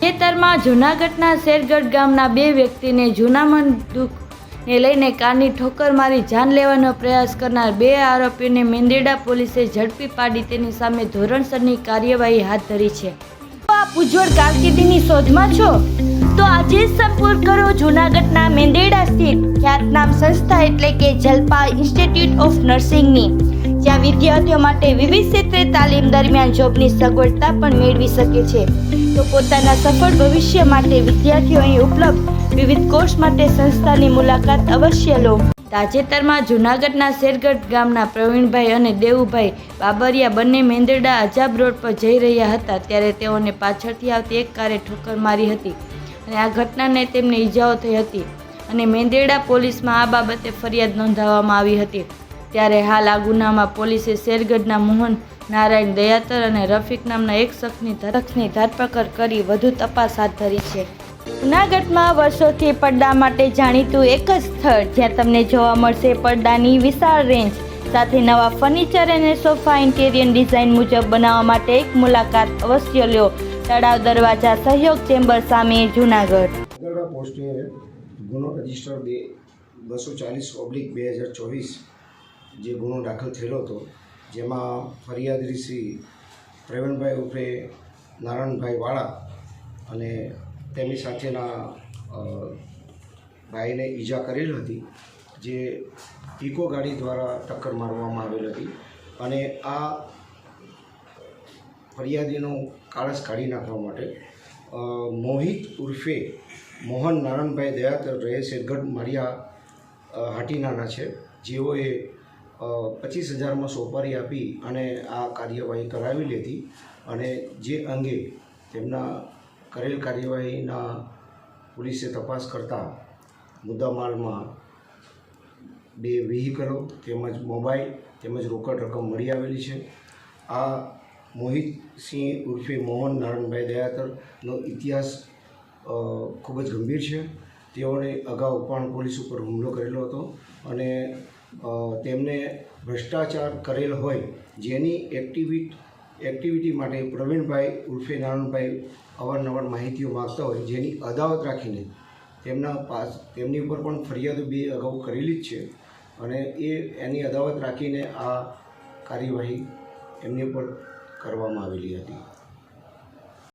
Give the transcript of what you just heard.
ખેતરમાં જૂનાગઢના શેરગઢ ગામના બે વ્યક્તિને જૂનામન દુઃખને લઈને કારની ઠોકર મારી જાન લેવાનો પ્રયાસ કરનાર બે આરોપીઓને મેંદેડા પોલીસે ઝડપી પાડી તેની સામે ધોરણસરની કાર્યવાહી હાથ ધરી છે. આપ ઉજ્જવળ કારકિર્દીની શોધમાં છો? તો આજે જ સંપર્ક કરો જૂનાગઢના મેંદેડા સ્થિત ખ્યાતનામ સંસ્થા એટલે કે જલપા ઇન્સ્ટિટ્યૂટ ઓફ નર્સિંગની. જ્યાં વિદ્યાર્થીઓ માટે વિવિધ ક્ષેત્રે તાલીમ દરમિયાન જોબની સગવડતા પણ મેળવી શકે છે. તો પોતાના સફળ ભવિષ્ય માટે વિદ્યાર્થીઓ અહીં ઉપલબ્ધ વિવિધ કોર્સ માટે સંસ્થાની મુલાકાત અવશ્ય લો. તાજેતરમાં જૂનાગઢના શેરગઢ ગામના પ્રવીણભાઈ અને દેવુભાઈ બાબરિયા બંને મેંદરડા અજાબ રોડ પર જઈ રહ્યા હતા, ત્યારે તેઓને પાછળથી આવતી એક કારે ઠોકર મારી હતી અને આ ઘટનાને તેમને ઈજાઓ થઈ હતી અને મેંદેડા પોલીસમાં આ બાબતે ફરિયાદ નોંધાવવામાં આવી હતી. ત્યારે હાલ આ ગુનામાં પોલીસે શેરગઢના મોહન નારાયણ દયાતર અને રફીક નામના એક શખ્સની શખ્સની ધરપકડ કરી વધુ તપાસ હાથ ધરી છે. જૂનાગઢમાં વર્ષોથી પડદા માટે જાણીતું એક જ સ્થળ જ્યાં તમને જોવા મળશે પડદાની વિશાળ રેન્જ સાથે નવા ફર્નિચર અને સોફા ઇન્ટેરિયર ડિઝાઇન મુજબ બનાવવા માટે એક મુલાકાત અવશ્ય લ્યો તળાવ દરવાજા સહયોગ ચેમ્બર સામે જૂનાગઢ. પોસ્ટે ગુનો રજિસ્ટર બે બસો ચાલીસ ઓબ્લિક બે હજાર ચોવીસ જે ગુનો દાખલ થયેલો હતો, જેમાં ફરિયાદી શ્રી પ્રવીણભાઈ ઉર્ફે નારાયણભાઈ વાળા અને તેમની સાથેના ભાઈને ઈજા કરેલ હતી, જે ઇકો ગાડી દ્વારા ટક્કર મારવામાં આવેલ હતી અને આ ફરિયાદીનો કાળસ કાઢી નાખવા માટે મોહિત ઉર્ફે મોહન નારાયણભાઈ દયાતર રહે શેરગઢ માળિયા હાટીનાના છે. જેઓએ પચીસ હજારમાં સોપારી આપી અને આ કાર્યવાહી કરાવી લીધી અને જે અંગે તેમના કરેલ કાર્યવાહીના પોલીસે તપાસ કરતાં મુદ્દામાલમાં બે વ્હીકલો તેમજ મોબાઈલ તેમજ રોકડ રકમ મળી આવેલી છે. આ મોહિત સિંહ ઉર્ફે મોહન નારાયણભાઈ દયાતરનો ઇતિહાસ ખૂબ જ ગંભીર છે. તેઓને અગાઉ પણ પોલીસ ઉપર હુમલો કરેલો હતો અને તેમને ભ્રષ્ટાચાર કરેલ હોય, જેની એક્ટિવિટ એક્ટિવિટી માટે પ્રવીણભાઈ ઉર્ફે નારાયણભાઈ અવારનવાર માહિતીઓ માગતા હોય, જેની અદાવત રાખીને તેમના પાસ, તેમની ઉપર પણ ફરિયાદો બે અગાઉ કરેલી જ છે. અને એ, એની અદાવત રાખીને આ કાર્યવાહી એમની ઉપર કરવામાં આવેલી હતી.